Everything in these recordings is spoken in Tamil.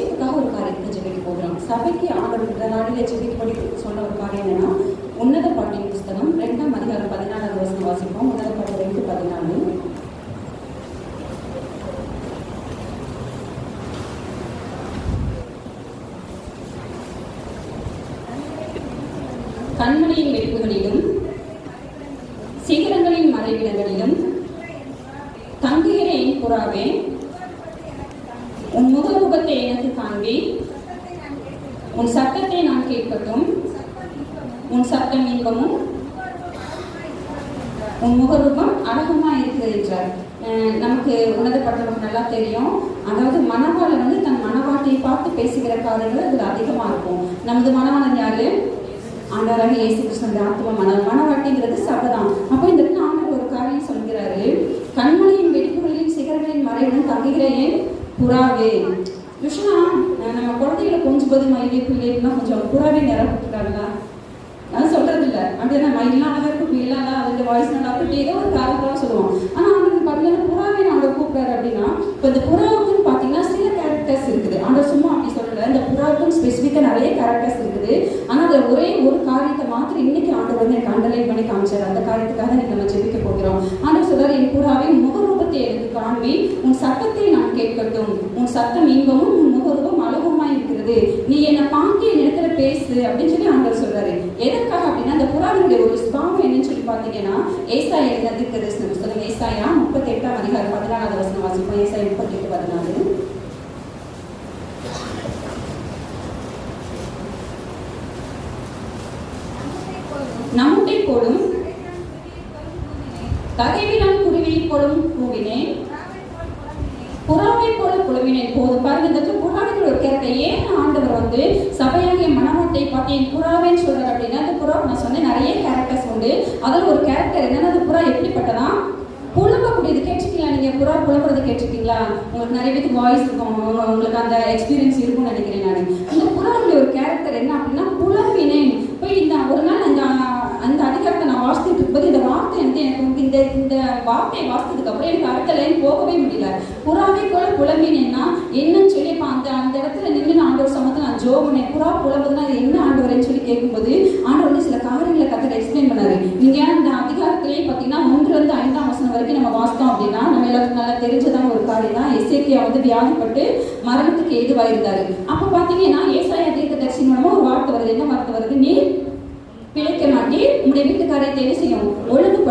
தேசத்துக்காக ஒரு காரியத்துக்கு ஜெபிக்க போகிறோம் சபைக்கு ஆண்டவர் இந்த நாளிலே ஜெபிக்கப்படி சொன்ன ஒரு காரியம் என்னன்னா உன்னத பாட்டின் புஸ்தகம் ரெண்டாம் அதிகாரம் பதினாலாவது வருஷம் வாசிப்போம். உன்னத பாட்டு ரெண்டு பதினாலு கண்மணியின் வெடிப்புகளிலும் சிகரங்களின் மறைவிடங்களிலும் தங்குகிற என் புறாவே உன் முகமுகத்தை எனக்கு காண்பி உன் சத்தத்தை நான் கேட்கட்டும் உன் சத்தம் இன்பமும் உன் முகரூபம் அழகுமா இருக்குது என்றார் அஹ் நமக்கு உன்னதப்பட்ட நமக்கு நல்லா தெரியும் அதாவது மணவாள வந்து தன் மணவாட்டியை பார்த்து பேசுகிற அதில் அதிகமாக இருக்கும். நமது மணவாளன் யாரு ஆண்டாராக இயேசு கிருஷ்ணன் ஆத்ம மன மணவாட்டிங்கிறது சபதான் அப்போ இந்த இடத்துல ஆண்டவர் ஒரு காரியம் சொல்கிறாரு கண்மணியின் வெடிப்புகளின் சிகரங்களின் மறைவுடன் தங்குகிற ஏன் புறாவே யுஷ்ணா நம்ம குழந்தைகளை கொஞ்சம் போது மயிலே பிள்ளைலாம் கொஞ்சம் புறாவே நிரப்பிட்டுருக்காங்களா நான் சொல்றது இல்ல அப்படியே மயிலாம் அழகா இருக்கும் பிள்ளைலாம் அதுக்கு வாய்ஸ் நல்லா இருக்கும் ஏதோ ஒரு காரணத்தான் சொல்லுவோம். ஆனா அவனுக்கு பார்த்தீங்கன்னா புறாவே நான் அவரை அப்படின்னா இப்போ இந்த புறாவுக்குன்னு பார்த்தீங்கன்னா சில கேரக்டர்ஸ் இருக்குது ஆனா சும்மா அப்படி சொல்லல இந்த புறாவுக்கும் ஸ்பெசிஃபிக்காக நிறைய கேரக்டர்ஸ் இருக்குது. ஆனால் அதில் ஒரே ஒரு காரியத்தை மாத்திரம் இன்னைக்கு ஆண்டு வந்து எனக்கு அண்டர்லைன் பண்ணி காமிச்சார். அந்த காரியத்துக்காக நீங்கள் நம்ம ஜெபிக்க போகிறோம். ஆனால் சொல்றாரு என் கூடாவே முகரூபத்தை எனக்கு காண்பி. உன் சத்தத்தை நான் கேட்கட்டும். உன் சத்தம் இன்பமும் உன் முகரூபம் அழகுமாய் இருக்கிறது. நீ என்னை பார்த்து என் இடத்துல பேசு. அப்படின்னு சொல்லி ஆண்டவர் சொல்றாரு. எதற்காக அப்படின்னா அந்த புறாவினுடைய ஒரு சுபாவம் என்னன்னு சொல்லி பார்த்தீங்கன்னா ஏசாய் எழுதின தீர்க்கதரிசன ஏசாயா முப்பத்தி எட்டாம் அதிகாரம் பதினாலாவது வசனம் வாசிப்போம். ஏசாய் முப்பத்தி எட்டு பதினாலு. கதைவிடம் குருவியை போலும் கூவினேன். புறாவை போல புலவினேன் போது பாருங்க இந்த இடத்துல ஒரு கேரக்டர். ஏன் ஆண்டவர் வந்து சபையாகிய மனவாட்டை பார்த்து என் புறாவேன்னு சொல்றாரு அப்படின்னா அந்த புறா நான் சொன்னேன் நிறைய கேரக்டர்ஸ் உண்டு. அதில் ஒரு கேரக்டர் என்னன்னா அந்த புறா எப்படிப்பட்டதா? புலம்பக்கூடியது கேட்டிருக்கீங்களா நீங்க? புறா புலம்புறது கேட்டிருக்கீங்களா? உங்களுக்கு நிறைய பேருக்கு வாய்ஸ் இருக்கும். உங்களுக்கு அந்த எக்ஸ்பீரியன்ஸ் இருக்கும்னு நினைக்கிறேன் நான். இந்த புறாவுடைய ஒரு கேரக்டர் என்ன அப்படின்னா புலம்பினேன். போய் இந்த ஒரு நாள் அந்த அந்த அதிகாரத்தை நான் வாசித்துட்டு இருக்கும்போது இந்த வார்த்தை வந்து எனக்கு இந்த இந்த வார்த்தையை வாசித்ததுக்கு அப்புறம் எனக்கு அடுத்த லைன் போகவே முடியல. புறாவை போல புலம்பினேன்னா என்னன்னு சொல்லி இப்போ அந்த அந்த இடத்துல நின்று நான் ஆண்டவர் சமத்தை நான் ஜோ பண்ணேன். புறா புலம்புதுன்னா அது என்ன ஆண்டவரேன்னு சொல்லி கேட்கும்போது ஆண்டவர் வந்து சில காரியங்களை கத்தர் எக்ஸ்பிளைன் பண்ணாரு. நீங்க அந்த அதிகாரத்திலேயே பார்த்தீங்கன்னா மூன்று இருந்து ஐந்தாம் வசனம் வரைக்கும் நம்ம வாசித்தோம் அப்படின்னா நம்ம எல்லாத்துக்கும் நல்லா தெரிஞ்சதான ஒரு காரியம் தான் எஸ்ஏக்கியா வந்து வியாதிப்பட்டு மரணத்துக்கு ஏதுவாயிருந்தாரு. அப்போ பார்த்தீங்கன்னா ஏசாயா தீர்க்க தரிசி மூலமா ஒரு வார்த்தை வருது. என்ன வார்த்தை வருது? நீ பிழைக்க மாட்டி உங்களுடைய வீட்டுக்காரத்தை தேவை செய்யும்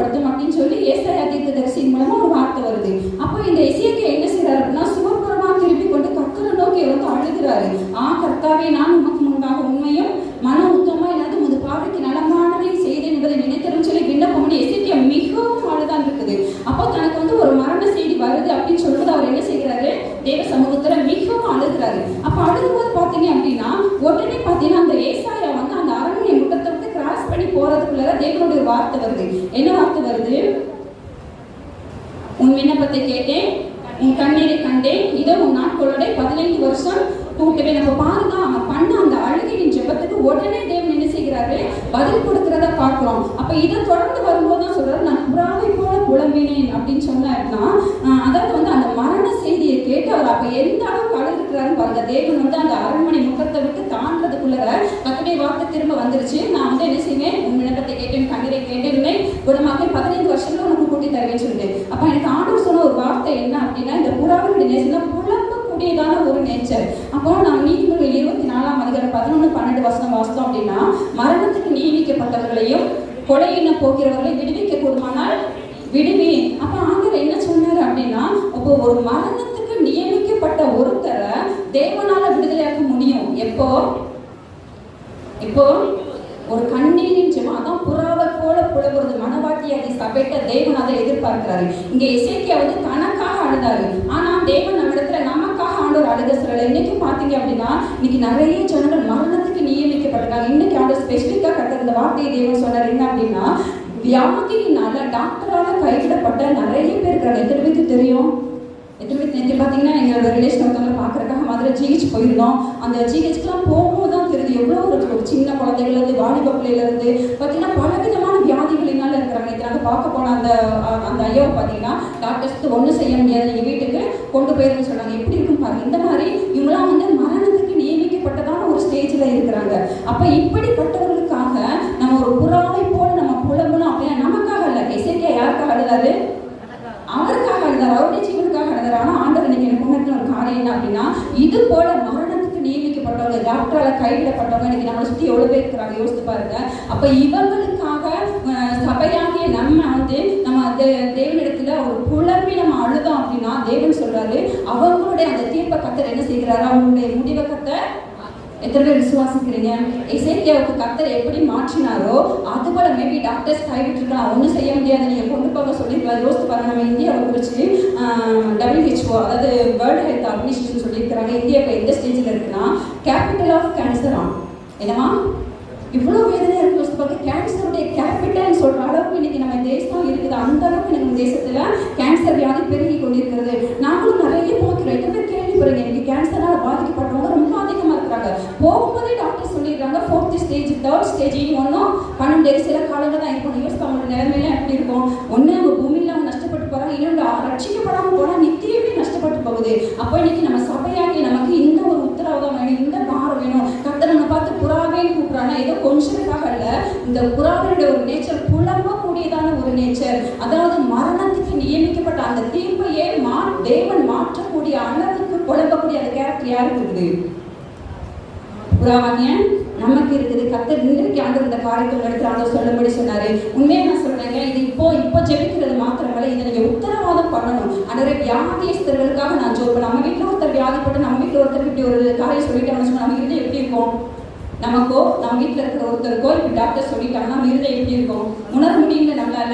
ஒழுங்குபடுத்தும் அப்படின்னு சொல்லி ஏசாயா தீர்க்க தரிசி மூலமா ஒரு வார்த்தை வருது. அப்போ இந்த இசையத்தை என்ன செய்யறாரு அப்படின்னா சுகப்புறமா திருப்பி கொண்டு கத்தரை நோக்கி வந்து அழுகிறாரு ஆ கர்த்தாவே நான் உமக்கு முன்பாக உண்மையும் மன உத்தமா இல்லாத முது பார்வைக்கு நலமானதை செய்தேன் என்பதை நினைத்தரும் சொல்லி விண்ணப்பம் பண்ணி எசேக்கியா மிகவும் அழுதான் இருக்குது அப்போ தனக்கு வந்து ஒரு மரண செய்தி வருது அப்படின்னு சொல்லிட்டு அவர் என்ன செய்கிறாரு தேவ சமூகத்துல மிகவும் அழுகிறாரு அப்ப அழுகும்போது பாத்தீங்க அப்படின்னா உடனே பாத்தீங்கன்னா அந்த ஏசாயா வந்து அந்த அரண்மனை முட்டத்தை விட்டு கிராஸ் பண்ணி போறதுக்குள்ள தேவனுடைய ஒரு வார்த்தை வருது என்ன வார்த்தை வருது உன் விண்ணப்பத்தை கேட்டேன் உன் கண்ணீரை கண்டேன் இதோ உன் நாட்களோட பதினைந்து வருஷம் கூட்டவே நம்ம பாருங்க அவன் பண்ண அந்த அழுகையின் ஜெபத்துக்கு உடனே தேவன் என்ன செய்கிறாரு பதில் கொடுக்கிறத பார்க்கிறோம் அப்ப இதை தொடர்ந்து வரும்போது தான் சொல்றாரு நான் புறாவை போல புலம்பினேன் அப்படின்னு சொன்னாருன்னா ஆஹ் அதாவது வந்து அந்த மரண செய்தியை கேட்டு அப்ப எந்த அளவுக்கு அழுதுக்கிறாருன்னு பாருங்க. தேவன் வந்து அந்த அரண்மனை முகத்தை விட்டு தாண்டதுக்குள்ள கத்துடைய வார்த்தை திரும்ப வந்துருச்சு. நான் வந்து என்ன செய்வேன்? உன் விண்ணப்பத்தை கேட்டேன் கண்ணீரை கேட்டேன் குணமாக பதினைந்து வருஷத்துல உனக்கு கூட்டி தருவேன்னு சொல்லிட்டு. அப்ப எனக்கு ஆண்டு சொன்ன ஒரு வார்த்தை என்ன அப்படின்னா இந்த புறாவினுடைய நேசம் புலம்பக்கூடியதான ஒரு நேச்சர் அப்போ நான் நீதிமொழிகள் இருபத்தி நாலாம் அதிகாரம் பதினொன்று பன்னெண்டு வருஷம் வாசித்தோம் அப்படின்னா மரணத்துக்கு நியமிக்கப்பட்டவர்களையும் கொலை எண்ண போகிறவர்களை விடுவிக்க கூடுமானால் விடுவி அப்ப ஆண்டவர் என்ன சொன்னார் அப்படின்னா அப்போ ஒரு மரணத்துக்கு நியமிக்கப்பட்ட ஒருத்தரை தேவனால விடுதலையாக்க முடியும். எப்போ? இப்போ ஒரு கண்ணீரின் ஜெபம் அதான் புறாவை போல புலவுறது அதை சபைட்ட தேவன் அதை எதிர்பார்க்கிறாரு. இங்க இசைக்கியா வந்து தனக்காக அழுதாரு ஆனா தேவன் நம்ம இடத்துல நமக்காக ஆண்டவர் அழுத சொல்லல இன்னைக்கு பாத்தீங்க அப்படின்னா இன்னைக்கு நிறைய ஜனங்கள் மரணத்துக்கு நியமிக்கப்பட்டிருக்காங்க. இன்னைக்கு ஆண்டவர் ஸ்பெசிஃபிக்கா கட்ட இந்த வார்த்தையை தேவன் சொன்னார். என்ன அப்படின்னா வியாதியினால டாக்டரால கைவிடப்பட்ட நிறைய பேர் இருக்கிறாங்க. எத்தனை பேருக்கு தெரியும்? எத்தனை பேர் நேற்று பார்த்தீங்கன்னா எங்களோட ரிலேஷன் ஒருத்தவங்க பார்க்கறதுக்காக மதுரை ஜிஹெச் போயிருந்தோம். அந்த ஜிஹெச்க்குலாம் போகும்போது தான் தெரியுது எவ்வளோ ஒரு சின்ன குழந்தைகள்லேருந்து வாலிப பிள்ளையிலேருந்து பார்த்தீங்கன்னா பலவிதமான வியாதிகளினால இருக்கிறாங்க. நேற்று நாங்கள் பார்க்க போன அந்த அந்த ஐயாவை பார்த்தீங்கன்னா டாக்டர்ஸ்க்கு ஒன்றும் செய்ய முடியாது நீங்கள் வீட்டுக்கு கொண்டு போயிருன்னு சொன்னாங்க. எப்படி இருக்கும் பாருங்க. இந்த மாதிரி இவங்களாம் வந்து மரணத்துக்கு நியமிக்கப்பட்டதான ஒரு ஸ்டேஜில் இருக்கிறாங்க. அப்போ இப்படிப்பட்டவர்களுக்காக நம்ம ஒரு புறாவை போல நம்ம புலம்பணும் அப்படின்னா நமக்காக இல்லை இசைக்கியா யாருக்காக அழுதாரு அவருக்காக அழுதார் அவருடைய ஜீவனுக்காக அழுதார் ஆனா ஆண்டவர் இன்னைக்கு எனக்கு முன்னத்துல என்ன அப்படின்னா இது போல மரணத்துக்கு நியமிக்கப்பட்டவங்க டாக்டரால கைவிடப்பட்டவங்க இன்னைக்கு நம்மளை சுத்தி எவ்வளவு பேர் இருக்கிறாங்க யோசித்து பாருங்க. அப்ப இவங்களுக்காக சபையாகிய நம்ம வந்து நம்ம அந்த தேவனிடத்துல ஒரு புலம்பி நம்ம அழுதோம் அப்படின்னா தேவன் சொல்றாரு அவங்களுடைய அந்த தீர்ப்பை கத்தர் என்ன செய்கிறாரு? அவங்களுடைய முடிவை கத்தர் எத்தனை பேர் விசுவாசிக்கிறீங்க இசைக்கியாவுக்கு கத்தர் எப்படி மாற்றினாரோ அது போல மேபி டாக்டர்ஸ் கைவிட்டுருக்கலாம் ஒன்றும் செய்ய முடியாது. நீங்கள் கொண்டு போக சொல்லியிருக்காரு யோசித்து பாருங்க நம்ம இந்தியாவை குறித்து டபிள்யூஹெச்ஓ அதாவது வேர்ல்டு ஹெல்த் ஆர்கனைசேஷன் சொல்லியிருக்கிறாங்க. இந்தியா இப்போ எந்த ஸ்டேஜில் இருக்குன்னா கேபிட்டல் ஆஃப் கேன்சர் ஆன் என்னமா இவ்வளோ வேதனையாக இருக்கு. யோசித்து பார்க்க கேன்சருடைய கேபிட்டல் சொல்கிற அளவுக்கு இன்னைக்கு நம்ம தேசம் இருக்குது. அந்த அளவுக்கு நம்ம தேசத்தில் கேன்சர் வியாதி பெருகி கொண்டிருக்கிறது. நாங்களும் நிறைய போக்கிறோம் எத்தனை பேர் கேள்விப்படுறீங்க? இன்னைக்கு கேன்சரால் பாதிக்கப்பட்டவங்க ரொம்ப போகும்போதே டாக்டர் சொல்லிடுறாங்க ஃபோர்த் ஸ்டேஜ் தேர்ட் ஸ்டேஜ் இனி ஒன்றும் பண்ண முடியாது சில காலங்கள் தான் இருக்கும். யோசிச்சு அவங்களோட நிலைமையில எப்படி இருக்கும்? ஒன்று அவங்க பூமியில் அவங்க நஷ்டப்பட்டு போகிறாங்க இன்னொன்று ரட்சிக்கப்படாமல் போனால் நித்தியமே நஷ்டப்பட்டு போகுது. அப்போ இன்னைக்கு நம்ம சபையாகி நமக்கு இந்த ஒரு உத்தரவாதம் வேணும் இந்த பாரம் வேணும். கத்தை நம்ம பார்த்து புறாவேன்னு கூப்பிட்றாங்கன்னா ஏதோ கொஞ்சத்துக்காக இல்லை இந்த புறாவினுடைய ஒரு நேச்சர் புலம்பக்கூடியதான ஒரு நேச்சர் அதாவது மரணத்துக்கு நியமிக்கப்பட்ட அந்த தீர்ப்பையே மா தேவன் மாற்றக்கூடிய அளவுக்கு புலம்பக்கூடிய அந்த கேரக்டர் யாருக்கு இருக்குது? புறாவாகிய நமக்கு இருக்குது. கத்தர் இன்றைக்கு ஆண்டு இந்த காரியத்தை எடுத்து ஆண்டு சொல்லும்படி சொன்னாரு. உண்மையா நான் சொல்றேங்க இது இப்போ இப்போ ஜெபிக்கிறது மாத்திரமல்ல இதை நீங்க உத்தரவாதம் பண்ணணும். அன்றரை வியாதியஸ்தர்களுக்காக நான் ஜோப்பேன் நம்ம வீட்டுல ஒருத்தர் வியாதிப்பட்டு நம்ம வீட்டுல ஒருத்தருக்கு இப்படி ஒரு காரியம் சொல்லிட்டாங்கன்னு சொன்னால் நம்ம இருதயம் எப்படி இருக்கும்? நமக்கோ நம்ம வீட்டில் இருக்கிற ஒருத்தருக்கோ இப்படி டாக்டர் சொல்லிட்டாங்கன்னா நம்ம இருதயம் எப்படி இருக்கும்? உணர முடியல நம்மளால.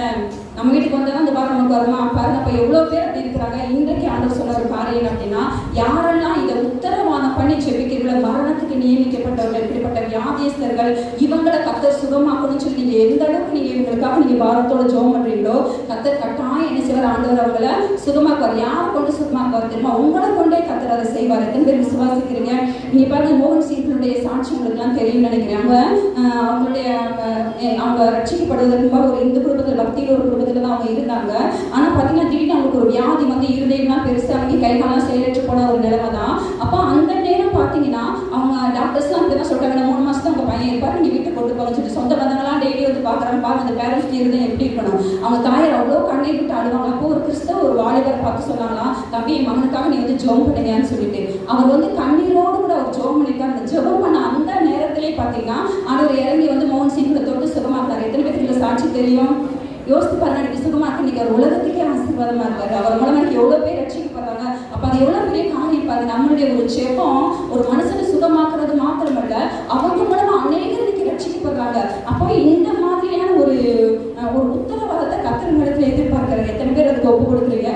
நம்ம வீட்டுக்கு வந்தா அந்த பாரு நமக்கு வருமா? பாருங்க இப்போ எவ்வளவு பேர் அப்படி இருக்கிறாங்க? இன்றைக்கு ஆண்டு சொன்ன ஒரு காரியம் என்ன அப்படின்னா யாரெல்லாம் இதை உத்தரவாதம் பண்ணி செபிக்கிறீங்களோ மரண நியமிக்கப்பட்டவர்கள் இப்படிப்பட்ட வியாதியஸ்தர்கள் இவங்களை கத்தர் சுகமாக்கணும்னு சொல்லி நீங்க எந்த அளவுக்கு நீங்க இவங்களுக்காக நீங்க பாரத்தோட ஜோம் பண்றீங்களோ கத்தர் கட்டாயம் என்ன செய்வார்? ஆண்டவர் அவங்கள சுகமாக்குவார். யாரை கொண்டு சுகமாக்குவார் தெரியுமா? உங்களை கொண்டே கத்தர் அதை செய்வார். எத்தனை பேர் விசுவாசிக்கிறீங்க? நீங்க பாருங்க மோகன் சீத்தனுடைய சாட்சி உங்களுக்கு எல்லாம் தெரியும்னு நினைக்கிறேன். அவங்க அவங்களுடைய அவங்க ரட்சிக்கப்படுவதற்கு ஒரு இந்து குடும்பத்தில் பக்தியில் ஒரு குடும்பத்தில் தான் அவங்க இருந்தாங்க. ஆனா பாத்தீங்கன்னா திடீர்னு அவங்களுக்கு ஒரு வியாதி வந்து இருதயம்லாம் பெருசா அவங்க கை காலம் செயலற்று போன ஒரு நிலைமை தான் அப்போ அந்த நேரம் பாத்தீங்கன்னா அவங்க டாக்டர்ஸ்லாம் அப்படி தான் சொல்றாங்க "இன்னும் மூணு மாசம் அவங்க பையன் இருப்பாரு நீங்க வீட்டுக்கு கொண்டு போக சொல்லிட்டு சொந்த பந்தங்கள்லாம் டெய்லி வந்து பாக்குறாங்க பாருங்க இருந்தால் எப்படி இருக்கணும்? அவங்க தாயார் அவ்வளோ கண்ணீர் விட்டு அழுவாங்க. அப்போ ஒரு கிறிஸ்தவ ஒரு வாலிபர் பார்த்து சொன்னாங்களாம் தம்பி என் மகனுக்காக நீ வந்து ஜெபம் பண்ணுங்கன்னு சொல்லிட்டு. அவர் வந்து கண்ணீரோடு கூட அவர் ஜெபம் பண்ணிருக்காரு அந்த ஜெபம் பண்ண அந்த நேரத்திலே பாத்தீங்கன்னா ஆனவர் இறங்கி வந்து மோகன் சிங்களை தொட்டு சுகமாக்கார் எத்தனை பேருக்கு இந்த சாட்சி தெரியும்? யோசித்து பாருங்க எனக்கு சுகமா இருக்கு நீங்க உலகத்துக்கே ஆசீர்வாதமா இருக்காரு. அவர் மூலமா எவ்வளவு பேர் ரட்சிக்கப்படுறாங்க. அப்ப அது எவ்வளவு பெரிய காரியம் பாருங்க. நம்மளுடைய ஒரு ஜெபம் ஒரு மனசு சுகமாக்குறது மாத்திரமல்ல அவங்க மூலமா அநேகர் இன்னைக்கு ரட்சிக்கப்படுறாங்க அப்போ இந்த மாதிரியான ஒரு அஹ், ஒரு உத்தரவாதத்தை கத்திர இடத்துல எதிர்பார்க்கிறாங்க எத்தனை பேர் அதுக்கு ஒப்பு கொடுக்குறீங்க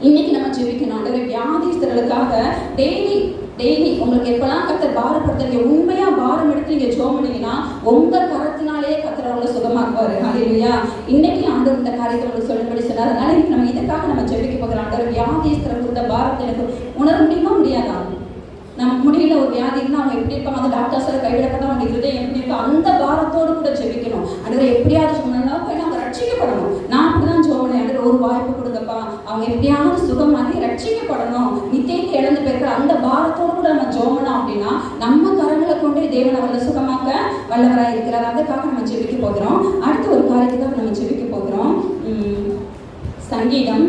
இன்னைக்கு நம்ம ஜெபிக்கணும் ஆண்டவரே வியாதிஸ்தர்களுக்காக டெய்லி டெய்லி உங்களுக்கு எப்பெல்லாம் கத்தர் பாரப்படுத்துறீங்க உண்மையா பாரம் எடுத்து நீங்க ஜோம் பண்ணீங்கன்னா உங்க கரத்தினாலேயே கத்தர் அவங்களை சுகமாக்குவாரு இன்னைக்கு ஆண்டவர் இந்த காரியத்தை உங்களுக்கு சொல்லும்படி சொன்னார். அதனால இன்னைக்கு நம்ம இதுக்காக நம்ம ஜெபிக்க போகிறோம்? ஆண்டவர் வியாதிஸ்தர் கொடுத்த பாரத்தை எனக்கு உணர முடியுமா முடியாதா? நமக்கு முடியல ஒரு வியாதி இருந்தால் அவங்க எப்படி இருப்பாங்க? அந்த டாக்டர்ஸோட கைவிடப்பட்ட அவங்க இருதயம் எப்படி இருக்கும் அந்த பாரத்தோடு கூட ஜெபிக்கணும். அடுத்த எப்படியாவது சொன்னா போய் நாங்கள் ரட்சிக்கப்படணும். நான் அப்படிதான் ஜோமனை அடுத்த ஒரு வாய்ப்பு கொடுங்கப்பா. அவங்க எப்படியாவது சுகமாகி ரட்சிக்கப்படணும் நித்தியத்தை இழந்து பிறகு அந்த பாரத்தோடு கூட நம்ம ஜோமனம் அப்படின்னா நம்ம கரங்களை கொண்டே தேவன் அவர்களை சுகமாக்க வல்லவராக இருக்கிறார். அதுக்காக நம்ம ஜெபிக்க போகிறோம். அடுத்த ஒரு காரியத்துக்காக நம்ம ஜெபிக்க போகிறோம். சங்கீதம்.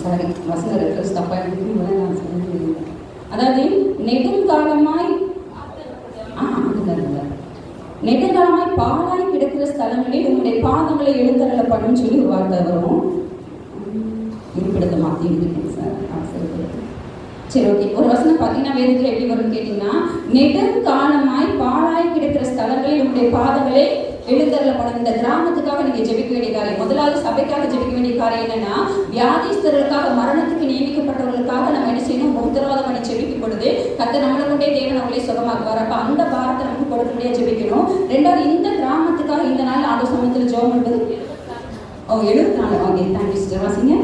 சாரி வசன ரெஃபரன்ஸ் தப்பா எடுத்து நான் அதாவது நெடுங்காலமாய் நெடுங்காலமாய் பாழாய் கிடக்கிற ஸ்தலங்களில் உங்களுடைய பாதங்களை எழுந்தருள பண்ணுன்னு சொல்லி ஒரு வார்த்தை வரும் இருப்பிடத்தை மாற்றி இருக்கேன் சார். ஆசிரியர் சரி ஓகே ஒரு வசனம் பார்த்தீங்கன்னா வேதத்தில் எப்படி வரும்னு கேட்டீங்கன்னா நெடுங்காலமாய் பாழாய் கிடக்கிற ஸ்தலங்களில் உங்களுடைய பாதங்களே எழுந்தருளப்படும். இந்த கிராமத்துக்காக நீங்க ஜெபிக்க வேண்டிய காரியம். முதலாவது சபைக்காக ஜெபிக்க வேண்டிய காரியம் என்னன்னா வியாதிஸ்தர்களுக்காக மரணத்துக்கு நியமிக்கப்பட்டவர்களுக்காக நம்ம என்ன செய்யணும்? உத்தரவாதம் பண்ணி ஜெபிக்கும் பொழுது கத்த நம்மளை கொண்டே தேவன் அவங்களே சுகமாக்குவார் அப்ப அந்த பாரத்தை நமக்கு கொடுக்க முடியாது ஜெபிக்கணும். ரெண்டாவது இந்த கிராமத்துக்காக இந்த நாள் ஆண்டு சமயத்தில் ஜோம் என்பது? ஓ எழுபத்தி நாலு. ஓகே தேங்க்யூ சிஸ்டர் வாசிங்க.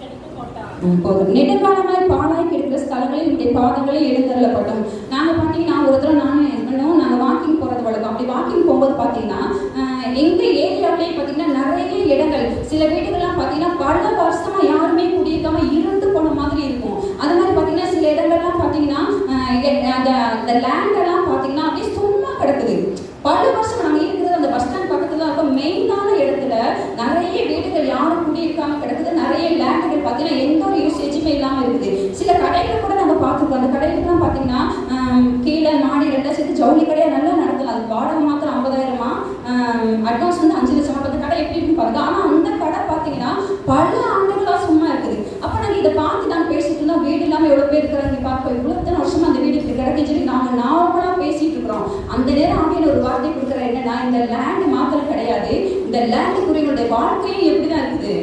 கெடுத்துப் போட்டான். ம், போதும். நெடுங்காலமாய் பாழாய் கிடக்கிற ஸ்தலங்களில் உடைய பாதங்களை எழுந்தருளப்பட்டோம் நாங்க பார்த்தீங்கன்னா ஒரு தடவை நானும் என்னும் நாங்க வாக்கிங் போறது வழக்கம். அப்படி வாக்கிங் போகும்போது பார்த்தீங்கன்னா ஆஹ், எங்க ஏரியாவிலேயே பார்த்தீங்கன்னா நிறைய இடங்கள். சில வீடுகள்லாம் பார்த்தீங்கன்னா பல வருஷமா யாருமே குடியிருக்காம இருண்டு போன மாதிரி இருக்கும். அது மாதிரி பார்த்தீங்கன்னா சில இடங்கள்லாம் பார்த்தீங்கன்னா அந்த லேண்ட் எல்லாம் பார்த்தீங்கன்னா அப்படியே சும்மா கிடக்குது பல வருஷம் நாங்க இருக்கிறது அந்த பஸ் ஸ்டாண்ட் பக்கத்துல தான் இருக்கும் மெயினான இடத்துல நிறைய வீடுகள் யாரும் குடியிருக்காம கிடக்குது நிறைய லேண்டுகள் பார்த்தீங்கன்னா எந்த ஒரு யூசேஜுமே இல்லாம இருக்குது சில கடைகள் கூட நம்ம பார்த்துருக்கோம் அந்த கடைகளுக்குலாம் பார்த்தீங்கன்னா ஆம், கீழே மாடி ரெண்டா சேர்த்து ஜவுளி கடையா நல்லா நடத்தலாம் அது வாடகை மாத்திரம் ஐம்பதாயிரமா அட்வான்ஸ் வந்து அஞ்சு லட்சம் அந்த கடை எப்படி இருக்குன்னு பாருங்க ஆனா அந்த கடை பார்த்தீங்கன்னா பல ஆண்டுகளா சும்மா இருக்குது அப்ப நாங்க இதை பார்த்து நாங்க பேசிட்டு இருந்தோம் வீடு இல்லாம எவ்வளவு பேர் இருக்கிறாங்க பார்ப்போம் வருஷமா அந்த வீடு இப்படி கிடக்குன்னு சொல்லி நாங்கள் நார்மலா பேசிட்டு இருக்கிறோம். அந்த நேரம் ஆண்டியில் ஒரு வார்த்தை கொடுக்குற என்னன்னா இந்த லேண்டு மாத்திரம் கிடையாது. இந்த லேண்ட் குறிகளுடைய வாழ்க்கையும் எப்படி தான் இருக்குது?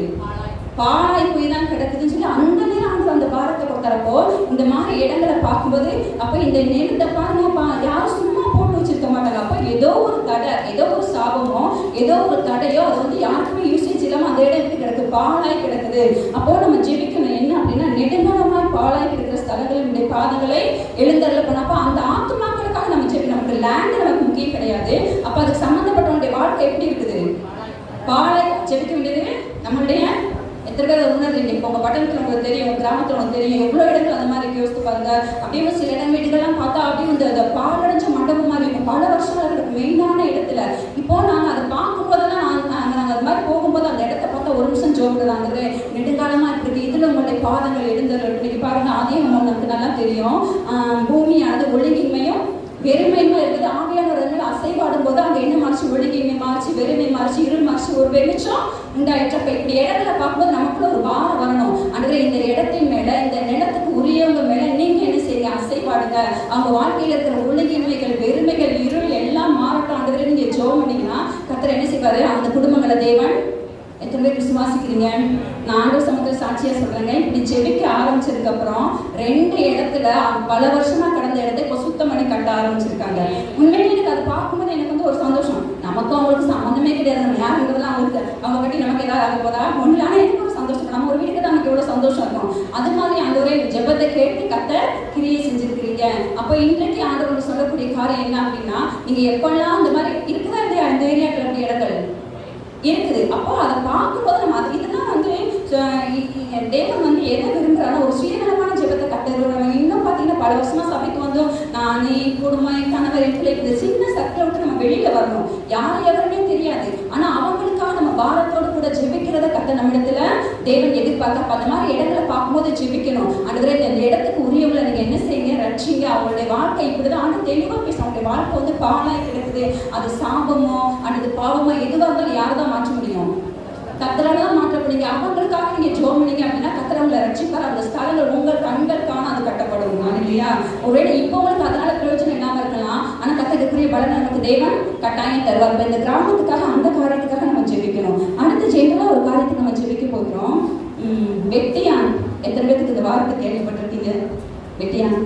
பாழாய் போய் தான் கிடக்குதுன்னு சொல்லி அந்த நேரம் ஆண்டு அந்த பாரத்தை கொடுக்குறப்போ இந்த மாதிரி இடங்களை பார்க்கும்போது அப்போ இந்த நிலத்தை பாருங்க பா- யாரும் சும்மா போட்டு வச்சிருக்க மாட்டாங்க. அப்போ ஏதோ ஒரு தடை ஏதோ ஒரு சாபமோ ஏதோ ஒரு தடையோ அது வந்து யாருக்குமே யூசேஜ் இல்லாமல் அந்த இடம் எப்படி கிடக்கு? பாழாய் கிடக்குது. அப்போ நம்ம ஜெபிக்கணும். என்ன அப்படின்னா நெடுங்காலமாய் பாழாய் கிடக்கிற பாதங்களை எழுந்தருள பண்ணப்ப அந்த ஆத்மாக்களுக்காக நம்ம ஜெபி நமக்கு லேண்ட் நமக்கு முக்கியம் கிடையாது. அப்ப அதுக்கு சம்பந்தப்பட்டவனுடைய வாழ்க்கை எப்படி இருக்குது? பாலை ஜெபிக்க வேண்டியது நம்மளுடைய எத்தனை பேர் அதை உணர்றீங்க? இப்போ உங்க பட்டணத்துல உங்களுக்கு தெரியும் உங்க கிராமத்துல உங்களுக்கு தெரியும். எவ்வளவு இடங்கள் அந்த மாதிரி யோசித்து பாருங்க. அப்படியே சில இடம் வீடுகள்லாம் பார்த்தா அப்படியே இந்த அந்த பாலடைஞ்ச மண்டபம் மாதிரி இருக்கும். பல வருஷம் இருக்கு மெயினான இடத்துல. இப்போ நாங்க அதை பார்க்கும்போதெல்லாம் நான் நாங்க நாங்க அது மாதிரி போகும்போது அந்த இடத்த பார்த்தா ஒரு நிமிஷம் ஜோபிடுறாங்க நெடுங்காலமா இருக்கு இதுல உங்களுடைய பாதங்கள் எழுந்தல் இன்னைக்கு பாருங்க ஆதியம் நமக்கு நல்லா தெரியும். பூமியானது ஒழுங்கின்மையும் வெறுமையுமா இருக்குது. ஆவியானவர்கள் அசைவாடும் போது அங்க என்ன மாறிச்சு ஒழுங்கின்மை மாறிச்சு வெறுமை மாறிச்சு இருள் மாறிச்சு ஒரு வெளிச்சம் உண்டாயிற்று அப்ப இப்படி இடத்துல பார்க்கும்போது நமக்குள்ள ஒரு பாரம் வரணும். அடுத்த இந்த இடத்தின் மேல இந்த நிலத்துக்கு உரியவங்க மேல நீங்க என்ன செய்யுங்க? அசைவாடுங்க அவங்க வாழ்க்கையில இருக்கிற ஒழுங்கின்மைகள் வெறுமைகள் இருள் எல்லாம் மாறட்டும். அன்றைய நீங்க ஜோம் பண்ணீங்கன்னா கத்திர என்ன செய்வாரு? அந்த குடும்பங்களை தேவன் எத்தனை பேர் விசுவாசிக்கிறீங்க நான் ஆண்டவர் சமூகத்தில் சாட்சியா சொல்றேங்க. இப்படி ஜெபிக்க ஆரம்பிச்சதுக்கு அப்புறம் ரெண்டு இடத்துல பல வருஷமா கடந்த இடத்தை இப்போ சுத்தம் பண்ணி கட்ட ஆரம்பிச்சிருக்காங்க. உண்மையிலே எனக்கு அதை பார்க்கும்போது எனக்கு வந்து ஒரு சந்தோஷம். நமக்கும் அவங்களுக்கு சம்மந்தமே கிடையாது. நம்ம யாருங்கிறதுலாம் அவங்களுக்கு அவங்க கட்டி நமக்கு ஏதாவது ஆக போதா? ஒண்ணு ஆனால் எனக்கு ஒரு சந்தோஷம். நம்ம ஒரு வீட்டுக்கு நமக்கு எவ்வளவு சந்தோஷம் இருக்கும். அது மாதிரி அந்த ஒரு ஜெபத்தை கேட்டு கத்த கிரியை செஞ்சிருக்கிறீங்க. அப்போ இன்றைக்கு ஆண்டவர் சொல்லக்கூடிய காரியம் என்ன அப்படின்னா நீங்க எப்பெல்லாம் அந்த மாதிரி இருக்குதா இல்லையா? இந்த ஏரியாக்கள் இருக்குது. அப்போ அதை பார்க்கும்போது நம்ம அது இதுதான் வந்து தேவன் வந்து எதை விரும்புறாரோ ஒரு சுயநலமான ஜெபத்தை கத்துறோம் இன்னும் பார்த்தீங்கன்னா பல வருஷமா சபைக்கு வந்தோம். நான் என் குடும்பம் என் கணவர் என் பிள்ளை இந்த சின்ன சர்க்கிளை விட்டு நம்ம வெளியில வரணும் யார் எவருமே தெரியாது. ஆனா அவங்களுக்காக நம்ம பாரத்தோடு கூட ஜெபிக்கிறத கத்த நம்மிடத்துல தேவன் எதிர்பார்க்க அந்த மாதிரி இடங்களை பார்க்கும்போது ஜெபிக்கணும். அந்த இந்த இடத்துக்கு உரியவங்களை நீங்க என்ன செய்யுங்க? ரட்சிங்க. அவங்களுடைய வாழ்க்கை இப்படிதான் ஆனா தெளிவா பேச. அவங்களுடைய வாழ்க்கை வந்து பாலாய் கிடக்குது. அது சாபமோ அல்லது பாவமோ எதுவாக இருந்தாலும் யாரை தான் மாற்ற முடியும். கத்தரால தான் மாற்ற முடியுங்க. அவங்களுக்காக நீங்க ஜோம் பண்ணீங்க அப்படின்னா கத்தர் உங்களை ரட்சிப்பார். அந்த ஸ்தலங்கள் உங்கள் கண்கள் காண அது கட்டப்படும். நான் இல்லையா ஒருவேளை இப்போ உங்களுக்கு அதனால பிரயோஜனம் இல்லாம இருக்கலாம். ஆனா கத்தருக்குரிய பலன் நமக்கு தேவன் கட்டாயம் தருவார். இந்த கிராமத்துக்காக அந்த காரியத்துக்காக நம்ம ஜெபிக்கணும். ஆனா ஜெயிக்கலாம் ஒரு காரியத்தை நம்ம ஜெபிக்க போகிறோம். வெட்டியான். எத்தனை பேருக்கு இந்த வார்த்தை கேள்விப்பட்டிருக்கீங்க வெட்டியான்.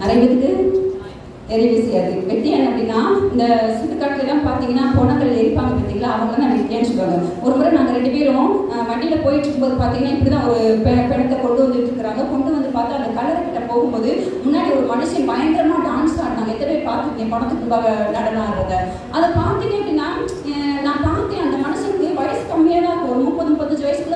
நிறைய பேருக்கு தெரியவே செய்யாது. வெட்டியான் அப்படின்னா இந்த சுட்டுக்காட்டுல எல்லாம் பாத்தீங்கன்னா பொணங்கள் எரிப்பாங்க பார்த்தீங்களா? அவங்க தான் வெட்டியான்னு சொல்லுவாங்க. ஒரு முறை நாங்கள் ரெண்டு பேரும் வண்டியில் போயிட்டு இருக்கும்போது பாத்தீங்கன்னா இப்படிதான் ஒரு பெ- பிணத்தை கொண்டு வந்துட்டு இருக்கிறாங்க. கொண்டு வந்து பார்த்தா அந்த கலரை கிட்ட போகும்போது முன்னாடி ஒரு மனுஷன் பயங்கரமாக டான்ஸ் ஆடினாங்க. எத்தனை பேர் பார்த்துருக்கீங்க பணத்துக்கு நடனம் ஆடுறத. அதை பார்த்தீங்க அப்படின்னா அஹ், நான் பார்த்தேன் அந்த மனுஷனுக்கு வயசு கம்மியா தான் இருக்கும் ஒரு முப்பது